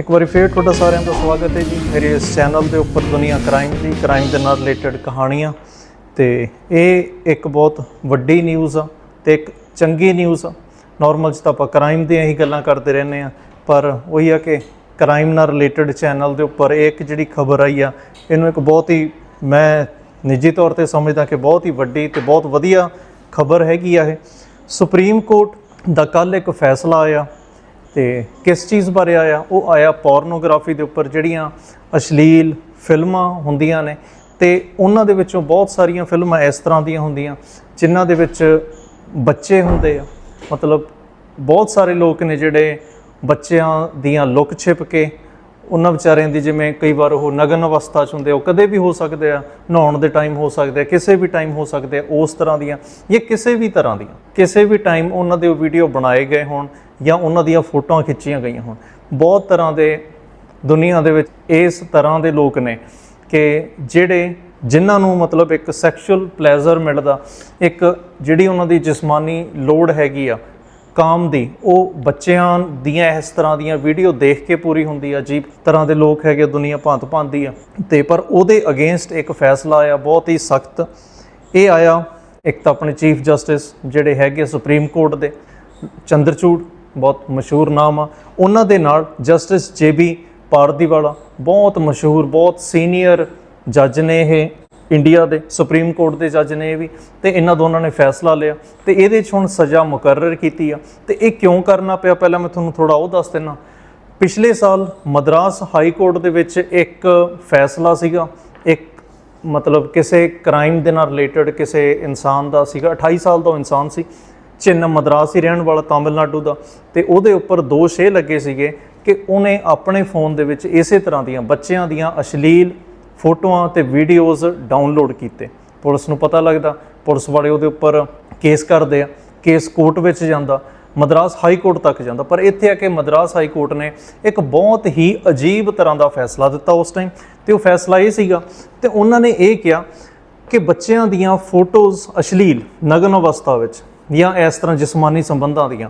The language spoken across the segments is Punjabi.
ਇੱਕ ਵਾਰੀ ਫੇਰ ਤੁਹਾਡਾ ਸਾਰਿਆਂ ਦਾ ਸਵਾਗਤ ਹੈ ਜੀ। ਮੇਰੇ ਇਸ ਚੈਨਲ ਦੇ ਉੱਪਰ ਦੁਨੀਆ ਕ੍ਰਾਈਮ ਦੀ ਕ੍ਰਾਈਮ ਦੇ ਨਾਲ ਰਿਲੇਟਡ ਕਹਾਣੀਆਂ। ਤੇ ਇਹ ਇੱਕ ਬਹੁਤ ਵੱਡੀ ਨਿਊਜ਼ ਆ ਤੇ ਇੱਕ ਚੰਗੀ ਨਿਊਜ਼ ਆ। ਨਾਰਮਲ 'ਚ ਤਾਂ ਆਪਾਂ ਕ੍ਰਾਈਮ ਦੀਆਂ ਹੀ ਗੱਲਾਂ ਕਰਦੇ ਰਹਿੰਦੇ ਆ ਪਰ ਉਹੀ ਆ ਕਿ ਕ੍ਰਾਈਮ ਨਾਲ ਰਿਲੇਟਡ ਚੈਨਲ ਦੇ ਉੱਪਰ ਇਹ ਇੱਕ ਜਿਹੜੀ ਖਬਰ ਆਈ ਆ, ਇਹਨੂੰ ਇੱਕ ਬਹੁਤ ਹੀ ਮੈਂ ਨਿੱਜੀ ਤੌਰ ਤੇ ਸਮਝਦਾ ਕਿ ਬਹੁਤ ਹੀ ਵੱਡੀ ਤੇ ਬਹੁਤ ਵਧੀਆ ਖਬਰ ਹੈਗੀ ਆ ਇਹ। ਸੁਪਰੀਮ ਕੋਰਟ ਦਾ ਕੱਲ ਇੱਕ ਫੈਸਲਾ ਆਇਆ ਤੇ ਕਿਸ ਚੀਜ਼ ਬਾਰੇ ਆਇਆ? ਉਹ ਆਇਆ ਪੋਰਨੋਗ੍ਰਾਫੀ ਦੇ ਉੱਪਰ ਜਿਹੜੀਆਂ ਅਸ਼ਲੀਲ ਫਿਲਮਾਂ ਹੁੰਦੀਆਂ ਨੇ ਤੇ ਉਹਨਾਂ ਦੇ ਵਿੱਚੋਂ ਬਹੁਤ ਸਾਰੀਆਂ ਫਿਲਮਾਂ ਇਸ ਤਰ੍ਹਾਂ ਦੀਆਂ ਹੁੰਦੀਆਂ, ਜਿਨ੍ਹਾਂ ਦੇ ਵਿੱਚ ਬੱਚੇ ਹੁੰਦੇ ਆ। ਮਤਲਬ ਬਹੁਤ ਸਾਰੇ ਲੋਕ ਨੇ ਜਿਹੜੇ ਬੱਚਿਆਂ ਦੀਆਂ ਲੁੱਕ ਛਿਪ ਕੇ, ਉਹਨਾਂ ਵਿਚਾਰਿਆਂ ਦੀ ਜਿਵੇਂ ਕਈ ਵਾਰ ਉਹ ਨਗਨ ਅਵਸਥਾ 'ਚ ਹੁੰਦੇ ਉਹ ਕਦੇ ਵੀ ਹੋ ਸਕਦੇ ਆ, ਨਹਾਉਣ ਦੇ ਟਾਈਮ ਹੋ ਸਕਦੇ ਆ, ਕਿਸੇ ਵੀ ਟਾਈਮ ਹੋ ਸਕਦੇ ਆ, ਉਸ ਤਰ੍ਹਾਂ ਦੀਆਂ ਜਾਂ ਕਿਸੇ ਵੀ ਤਰ੍ਹਾਂ ਦੀਆਂ। ਕਿਸੇ ਵੀ ਟਾਈਮ ਉਹਨਾਂ ਦੇ ਵੀਡੀਓ ਬਣਾਏ ਗਏ ਹੋਣ ਜਾਂ ਉਹਨਾਂ ਦੀਆਂ ਫੋਟੋਆਂ ਖਿੱਚੀਆਂ ਗਈਆਂ ਹੋਣ। ਬਹੁਤ ਤਰ੍ਹਾਂ ਦੇ ਦੁਨੀਆ ਦੇ ਵਿੱਚ ਇਸ ਤਰ੍ਹਾਂ ਦੇ ਲੋਕ ਨੇ ਕਿ ਜਿਹੜੇ ਜਿਨ੍ਹਾਂ ਨੂੰ ਮਤਲਬ ਇੱਕ ਸੈਕਸ਼ੂਅਲ ਪਲੇਜ਼ਰ ਮਿਲਦਾ, ਇੱਕ ਜਿਹੜੀ ਉਹਨਾਂ ਦੀ ਜਿਸਮਾਨੀ ਲੋੜ ਹੈਗੀ ਆ, ਕਾਮ ਦੀ, ਉਹ ਬੱਚਿਆਂ ਦੀਆਂ ਇਸ ਤਰ੍ਹਾਂ ਦੀਆਂ ਵੀਡੀਓ ਦੇਖ ਕੇ ਪੂਰੀ ਹੁੰਦੀ ਆ, ਅਜੀਬ ਤਰ੍ਹਾਂ ਦੇ ਲੋਕ ਹੈਗੇ ਦੁਨੀਆ ਭਾਂਤ ਭਾਂਤਦੀ ਆ। ਤੇ ਪਰ ਉਹਦੇ ਅਗੇਂਸਟ ਇੱਕ ਫੈਸਲਾ ਆਇਆ, ਬਹੁਤ ਹੀ ਸਖਤ। ਇਹ ਆਇਆ ਇੱਕ ਤਾਂ ਆਪਣੇ ਚੀਫ ਜਸਟਿਸ ਜਿਹੜੇ ਹੈਗੇ ਸੁਪਰੀਮ ਕੋਰਟ ਦੇ, ਚੰਦਰਚੂੜ ਬਹੁਤ ਮਸ਼ਹੂਰ ਨਾਮ ਆ। ਉਹਨਾਂ ਦੇ ਨਾਲ ਜਸਟਿਸ ਜੇਬੀ ਪਾਰਦੀਵਾਲਾ ਬਹੁਤ ਮਸ਼ਹੂਰ, ਬਹੁਤ ਸੀਨੀਅਰ ਜੱਜ ਨੇ ਇਹ ਇੰਡੀਆ ਦੇ ਸੁਪਰੀਮ ਕੋਰਟ ਦੇ ਜੱਜ ਨੇ ਇਹ ਵੀ ਤੇ ਇਹਨਾਂ ਦੋਨਾਂ ਨੇ ਫੈਸਲਾ ਲਿਆ ਤੇ ਇਹਦੇ 'ਚ ਹੁਣ ਸਜ਼ਾ ਮੁਕਰਰ ਕੀਤੀ ਆ। ਤੇ ਇਹ ਕਿਉਂ ਕਰਨਾ ਪਿਆ? ਪਹਿਲਾਂ ਮੈਂ ਤੁਹਾਨੂੰ ਥੋੜਾ ਉਹ ਦੱਸ ਦਿੰਨਾ। ਪਿਛਲੇ ਸਾਲ ਮਦਰਾਸ ਹਾਈ ਕੋਰਟ ਦੇ ਵਿੱਚ ਇੱਕ ਫੈਸਲਾ ਸੀਗਾ। ਇੱਕ ਮਤਲਬ ਕਿਸੇ ਕ੍ਰਾਈਮ ਦੇ ਨਾਲ ਰਿਲੇਟਡ ਕਿਸੇ ਇਨਸਾਨ ਦਾ ਸੀਗਾ। 28 ਸਾਲ ਦਾ ਉਹ ਇਨਸਾਨ ਸੀ। ਚਿੰਨ ਮਦਰਾਸ ਹੀ ਰਹਿਣ ਵਾਲਾ ਤਾਮਿਲਨਾਡੂ ਦਾ। ਤੇ ਉਹਦੇ ਉੱਪਰ ਦੋਸ਼ ਇਹ ਲੱਗੇ ਸੀਗੇ ਕਿ ਉਹਨੇ ਆਪਣੇ ਫੋਨ ਦੇ ਵਿੱਚ ਇਸੇ ਤਰ੍ਹਾਂ ਦੀਆਂ ਬੱਚਿਆਂ ਦੀਆਂ ਅਸ਼ਲੀਲ ਫੋਟੋਆਂ ਤੇ ਵੀਡੀਓਜ਼ ਡਾਊਨਲੋਡ ਕੀਤੇ। ਪੁਲਿਸ ਨੂੰ ਪਤਾ ਲੱਗਦਾ, ਪੁਲਿਸ ਵਾਲੇ ਉਹਦੇ ਉੱਪਰ ਕੇਸ ਕਰਦੇ ਆ, ਕੇਸ ਕੋਰਟ ਵਿੱਚ ਜਾਂਦਾ, ਮਦਰਾਸ ਹਾਈ ਕੋਰਟ ਤੱਕ ਜਾਂਦਾ। ਪਰ ਇੱਥੇ ਆ ਕੇ ਮਦਰਾਸ ਹਾਈ ਕੋਰਟ ਨੇ ਇੱਕ ਬਹੁਤ ਹੀ ਅਜੀਬ ਤਰ੍ਹਾਂ ਦਾ ਫੈਸਲਾ ਦਿੱਤਾ ਉਸ ਟਾਈਮ ਤੇ ਉਹ ਫੈਸਲਾ ਇਹ ਸੀਗਾ, ਤੇ ਉਹਨਾਂ ਨੇ ਇਹ ਕਿਹਾ ਕਿ ਬੱਚਿਆਂ ਦੀਆਂ ਫੋਟੋਜ਼ ਅਸ਼ਲੀਲ, ਨਗਨ ਅਵਸਥਾ ਵਿੱਚ। ਜਾਂ ਇਸ ਤਰ੍ਹਾਂ ਜਿਸਮਾਨੀ ਸੰਬੰਧਾਂ ਦੀਆਂ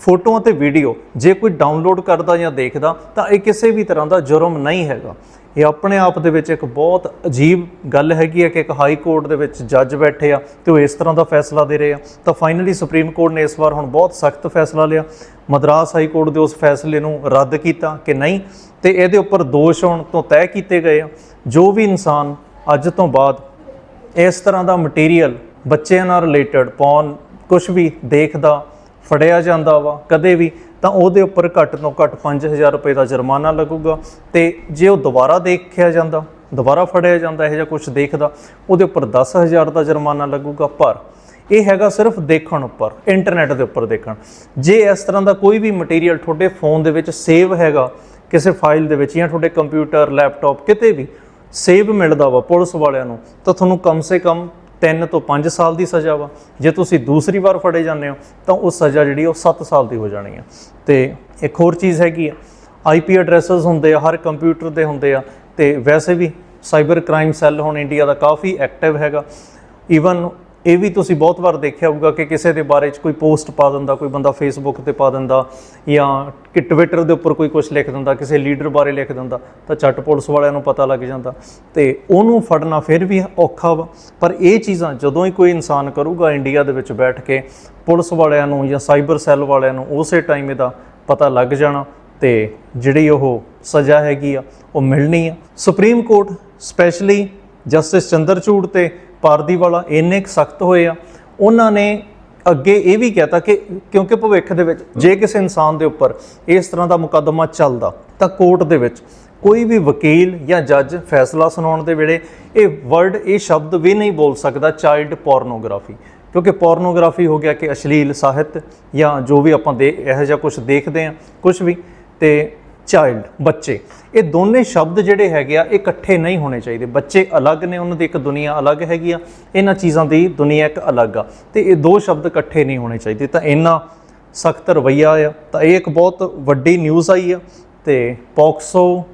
ਫੋਟੋਆਂ ਤੇ ਵੀਡੀਓ ਜੇ ਕੋਈ ਡਾਊਨਲੋਡ ਕਰਦਾ ਜਾਂ ਦੇਖਦਾ ਤਾਂ ਇਹ ਕਿਸੇ ਵੀ ਤਰ੍ਹਾਂ ਦਾ ਜੁਰਮ ਨਹੀਂ ਹੈਗਾ। ਇਹ ਆਪਣੇ ਆਪ ਦੇ ਵਿੱਚ ਇੱਕ ਬਹੁਤ ਅਜੀਬ ਗੱਲ ਹੈਗੀ ਹੈ ਕਿ ਇੱਕ ਹਾਈ ਕੋਰਟ ਦੇ ਵਿੱਚ ਜੱਜ ਬੈਠੇ ਆ ਤੇ ਉਹ ਇਸ ਤਰ੍ਹਾਂ ਦਾ ਫੈਸਲਾ ਦੇ ਰਹੇ ਆ। ਤਾਂ ਫਾਈਨਲੀ ਸੁਪਰੀਮ ਕੋਰਟ ਨੇ ਇਸ ਵਾਰ ਹੁਣ ਬਹੁਤ ਸਖਤ ਫੈਸਲਾ ਲਿਆ। ਮਦਰਾਸ ਹਾਈ ਕੋਰਟ ਦੇ ਉਸ ਫੈਸਲੇ ਨੂੰ ਰੱਦ ਕੀਤਾ ਕਿ ਨਹੀਂ ਤੇ ਇਹਦੇ ਉੱਪਰ ਦੋਸ਼ ਹੋਣ ਤੋਂ ਤੈਅ ਕੀਤੇ ਗਏ ਆ। ਜੋ ਵੀ ਇਨਸਾਨ ਅੱਜ ਤੋਂ ਬਾਅਦ ਇਸ ਤਰ੍ਹਾਂ ਦਾ ਮਟੀਰੀਅਲ ਬੱਚਿਆਂ ਨਾਲ ਰਿਲੇਟਡ ਪੌਨ ਕੁਝ ਵੀ ਦੇਖਦਾ, ਫੜਿਆ ਜਾਂਦਾ ਵਾ, ਕਦੇ ਵੀ, ਤਾਂ ਉਹਦੇ ਉੱਪਰ ਘੱਟ ਤੋਂ ਘੱਟ 5000 ਰੁਪਏ ਦਾ ਜੁਰਮਾਨਾ ਲੱਗੂਗਾ ਤੇ ਜੇ ਉਹ ਦੁਬਾਰਾ ਦੇਖਿਆ ਜਾਂਦਾ, ਦੁਬਾਰਾ ਫੜਿਆ ਜਾਂਦਾ, ਇਹ ਜਾਂ ਕੁਝ ਦੇਖਦਾ, ਉਹਦੇ ਉੱਪਰ 10000 ਦਾ ਜੁਰਮਾਨਾ ਲੱਗੂਗਾ। ਪਰ ਇਹ ਹੈਗਾ ਸਿਰਫ ਦੇਖਣ ਉੱਪਰ, ਇੰਟਰਨੈਟ ਦੇ ਉੱਪਰ ਦੇਖਣ। ਜੇ ਇਸ ਤਰ੍ਹਾਂ ਦਾ ਕੋਈ ਵੀ ਮਟੀਰੀਅਲ ਤੁਹਾਡੇ ਫੋਨ ਦੇ ਵਿੱਚ ਸੇਵ ਹੈਗਾ, ਕਿਸੇ ਫਾਈਲ ਦੇ ਵਿੱਚ ਜਾਂ ਤੁਹਾਡੇ ਕੰਪਿਊਟਰ, ਲੈਪਟਾਪ, ਕਿਤੇ ਵੀ ਸੇਵ ਮਿਲਦਾ ਵਾ ਪੁਲਿਸ ਵਾਲਿਆਂ ਨੂੰ, ਤਾਂ ਤੁਹਾਨੂੰ ਕਮ ਸੇ ਕਮ 3 ਤੋਂ 5 ਸਾਲ ਦੀ ਸਜ਼ਾ ਵਾ। ਜੇ ਤੁਸੀਂ ਦੂਸਰੀ ਵਾਰ ਫੜੇ ਜਾਂਦੇ ਹੋ, ਤਾਂ ਉਹ ਸਜ਼ਾ ਜਿਹੜੀ ਉਹ 7 ਸਾਲ ਦੀ ਹੋ ਜਾਣੀ ਆ। ਤੇ ਇੱਕ ਹੋਰ ਚੀਜ਼ ਹੈਗੀ ਆ ਆਈਪੀ ਐਡਰੈਸਸ ਹੁੰਦੇ ਆ, ਹਰ ਕੰਪਿਊਟਰ ਦੇ ਹੁੰਦੇ ਆ। ਤੇ ਵੈਸੇ ਵੀ ਸਾਈਬਰ ਕ੍ਰਾਈਮ ਸੈੱਲ ਹੁਣ ਇੰਡੀਆ ਦਾ ਕਾਫੀ ਐਕਟਿਵ ਹੈਗਾ। ਈਵਨ ਇਹ ਵੀ ਤੁਸੀਂ ਬਹੁਤ ਵਾਰ ਦੇਖਿਆ ਹੋਊਗਾ ਕਿ ਕਿਸੇ ਦੇ ਬਾਰੇ 'ਚ ਕੋਈ ਪੋਸਟ ਪਾ ਦਿੰਦਾ, ਕੋਈ ਬੰਦਾ ਫੇਸਬੁੱਕ ਤੇ ਪਾ ਦਿੰਦਾ ਜਾਂ ਕਿ ਟਵਿੱਟਰ ਦੇ ਉੱਪਰ ਕੋਈ ਕੁਝ ਲਿਖ ਦਿੰਦਾ, ਕਿਸੇ ਲੀਡਰ ਬਾਰੇ ਲਿਖ ਦਿੰਦਾ, ਤਾਂ ਚੱਟ ਪੁਲਿਸ ਵਾਲਿਆਂ ਨੂੰ ਪਤਾ ਲੱਗ ਜਾਂਦਾ। ਤੇ ਉਹਨੂੰ ਫੜਨਾ ਫਿਰ ਵੀ ਔਖਾ ਵਾ। ਪਰ ਇਹ ਚੀਜ਼ਾਂ ਜਦੋਂ ਹੀ ਕੋਈ ਇਨਸਾਨ ਕਰੂਗਾ ਇੰਡੀਆ ਦੇ ਵਿੱਚ ਬੈਠ ਕੇ, ਪੁਲਿਸ ਵਾਲਿਆਂ ਨੂੰ ਜਾਂ ਸਾਈਬਰ ਸੈੱਲ ਵਾਲਿਆਂ ਨੂੰ ਉਸੇ ਟਾਈਮ ਇਹਦਾ ਪਤਾ ਲੱਗ ਜਾਣਾ ਤੇ ਜਿਹੜੀ ਉਹ ਸਜ਼ਾ ਹੈਗੀ ਆ, ਉਹ ਮਿਲਣੀ ਆ। Supreme court specially justice Chandrachud ਤੇ ਪਾਰਦੀਵਾਲਾ ਇੰਨੇ ਕੁ ਸਖਤ ਹੋਏ ਆ, ਉਹਨਾਂ ਨੇ ਅੱਗੇ ਇਹ ਵੀ ਕਹਿਤਾ ਕਿ ਕਿਉਂਕਿ ਭਵਿੱਖ ਦੇ ਵਿੱਚ ਜੇ ਕਿਸੇ ਇਨਸਾਨ ਦੇ ਉੱਪਰ ਇਸ ਤਰ੍ਹਾਂ ਦਾ ਮੁਕੱਦਮਾ ਚੱਲਦਾ, ਤਾਂ ਕੋਰਟ ਦੇ ਵਿੱਚ ਕੋਈ ਵੀ ਵਕੀਲ ਜਾਂ ਜੱਜ ਫੈਸਲਾ ਸੁਣਾਉਣ ਦੇ ਵੇਲੇ ਇਹ ਵਰਡ, ਇਹ ਸ਼ਬਦ ਵੀ ਨਹੀਂ ਬੋਲ ਸਕਦਾ ਚਾਈਲਡ ਪੋਰਨੋਗ੍ਰਾਫੀ ਕਿਉਂਕਿ ਪੋਰਨੋਗ੍ਰਾਫੀ ਹੋ ਗਿਆ ਕਿ ਅਸ਼ਲੀਲ ਸਾਹਿਤ ਜਾਂ ਜੋ ਵੀ ਆਪਾਂ ਦੇ, ਇਹੋ ਜਿਹਾ ਕੁਝ ਦੇਖਦੇ ਆ ਕੁਝ ਵੀ, ਤੇ ਚਾਈਲਡ ਬੱਚੇ। ਇਹ ਦੋਨੇ ਸ਼ਬਦ ਜਿਹੜੇ ਹੈਗੇ ਆ, ਇਹ ਇਕੱਠੇ ਨਹੀਂ ਹੋਣੇ ਚਾਹੀਦੇ। ਬੱਚੇ ਅਲੱਗ ਨੇ, ਉਹਨਾਂ ਦੀ ਇੱਕ ਦੁਨੀਆ ਅਲੱਗ ਹੈਗੀ ਆ। ਇਹਨਾਂ ਚੀਜ਼ਾਂ ਦੀ ਦੁਨੀਆ ਇੱਕ ਅਲੱਗ ਆ। ਤੇ ਇਹ ਦੋ ਸ਼ਬਦ ਇਕੱਠੇ ਨਹੀਂ ਹੋਣੇ ਚਾਹੀਦੇ। ਤਾਂ ਇੰਨਾ ਸਖਤ ਰਵਈਆ ਆ। ਤਾਂ ਇਹ ਇੱਕ ਬਹੁਤ ਵੱਡੀ ਨਿਊਜ਼ ਆਈ ਆ। ਤੇ ਪੌਕਸੋ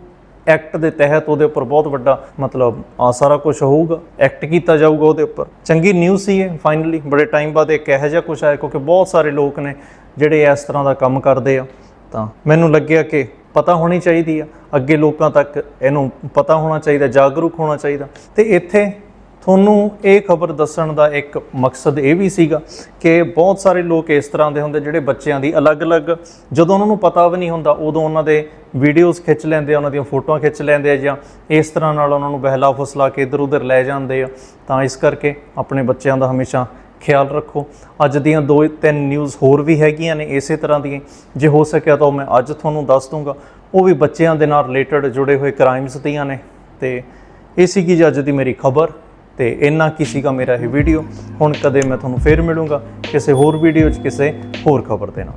ਐਕਟ ਦੇ ਤਹਿਤ ਉਹਦੇ ਉੱਪਰ ਬਹੁਤ ਵੱਡਾ ਮਤਲਬ ਆ ਸਾਰਾ ਕੁਝ ਹੋਊਗਾ। ਐਕਟ ਕੀਤਾ ਜਾਊਗਾ ਉਹਦੇ ਉੱਪਰ। ਚੰਗੀ ਨਿਊਜ਼ ਸੀ ਇਹ ਫਾਈਨਲੀ ਬੜੇ ਟਾਈਮ ਬਾਅਦ ਇਹ ਕਿਹੋ ਜਿਹਾ ਕੁਝ ਆਇਆ, ਕਿਉਂਕਿ ਬਹੁਤ ਸਾਰੇ ਲੋਕ ਨੇ ਜਿਹੜੇ ਇਸ ਤਰ੍ਹਾਂ ਦਾ ਕੰਮ ਕਰਦੇ ਆ। ਤਾਂ ਮੈਨੂੰ ਲੱਗਿਆ ਕਿ ਪਤਾ ਹੋਣੀ ਚਾਹੀਦੀ ਆ। ਅੱਗੇ ਲੋਕਾਂ ਤੱਕ ਇਹਨੂੰ ਪਤਾ ਹੋਣਾ ਚਾਹੀਦਾ, ਜਾਗਰੂਕ ਹੋਣਾ ਚਾਹੀਦਾ। ਤੇ ਇੱਥੇ ਤੁਹਾਨੂੰ ਇਹ ਖਬਰ ਦੱਸਣ ਦਾ ਇੱਕ ਮਕਸਦ ਇਹ ਵੀ ਸੀਗਾ ਕਿ ਬਹੁਤ ਸਾਰੇ ਲੋਕ ਇਸ ਤਰ੍ਹਾਂ ਦੇ ਹੁੰਦੇ, ਜਿਹੜੇ ਬੱਚਿਆਂ ਦੀ ਅਲੱਗ-ਅਲੱਗ ਜਦੋਂ ਉਹਨਾਂ ਨੂੰ ਪਤਾ ਵੀ ਨਹੀਂ ਹੁੰਦਾ, ਉਦੋਂ ਉਹਨਾਂ ਦੇ ਵੀਡੀਓਜ਼ ਖਿੱਚ ਲੈਂਦੇ ਆ, ਉਹਨਾਂ ਦੀਆਂ ਫੋਟੋਆਂ ਖਿੱਚ ਲੈਂਦੇ ਆ ਜਾਂ ਇਸ ਤਰ੍ਹਾਂ ਨਾਲ ਉਹਨਾਂ ਨੂੰ ਬਹਿਲਾ ਫੁਸਲਾ ਕੇ ਇੱਧਰ ਉੱਧਰ ਲੈ ਜਾਂਦੇ ਆ। ਤਾਂ ਇਸ ਕਰਕੇ ਆਪਣੇ ਬੱਚਿਆਂ ਦਾ ਹਮੇਸ਼ਾ ਖਿਆਲ ਰੱਖੋ। ਅੱਜ ਦੀਆਂ ਦੋ ਤਿੰਨ ਨਿਊਜ਼ ਹੋਰ ਵੀ ਹੈਗੀਆਂ ਨੇ ਇਸੇ ਤਰ੍ਹਾਂ ਦੀਆਂ। ਜੇ ਹੋ ਸਕਿਆ ਤਾਂ ਉਹ ਮੈਂ ਅੱਜ ਤੁਹਾਨੂੰ ਦੱਸ ਦੂੰਗਾ। ਉਹ ਵੀ ਬੱਚਿਆਂ ਦੇ ਨਾਲ ਰਿਲੇਟਡ ਜੁੜੇ ਹੋਏ ਕ੍ਰਾਈਮਸ ਦੀਆਂ ਨੇ। ਤੇ ਇਹ ਸੀਗੀ ਜੀ ਅੱਜ ਦੀ ਮੇਰੀ ਖਬਰ। ਤੇ ਇੰਨਾ ਕੀ ਸੀਗਾ ਮੇਰਾ ਇਹ ਵੀਡੀਓ ਹੁਣ ਕਦੇ ਮੈਂ ਤੁਹਾਨੂੰ ਫੇਰ ਮਿਲੂੰਗਾ ਕਿਸੇ ਹੋਰ ਵੀਡੀਓ 'ਚ ਕਿਸੇ ਹੋਰ ਖਬਰ ਦੇ ਨਾਲ।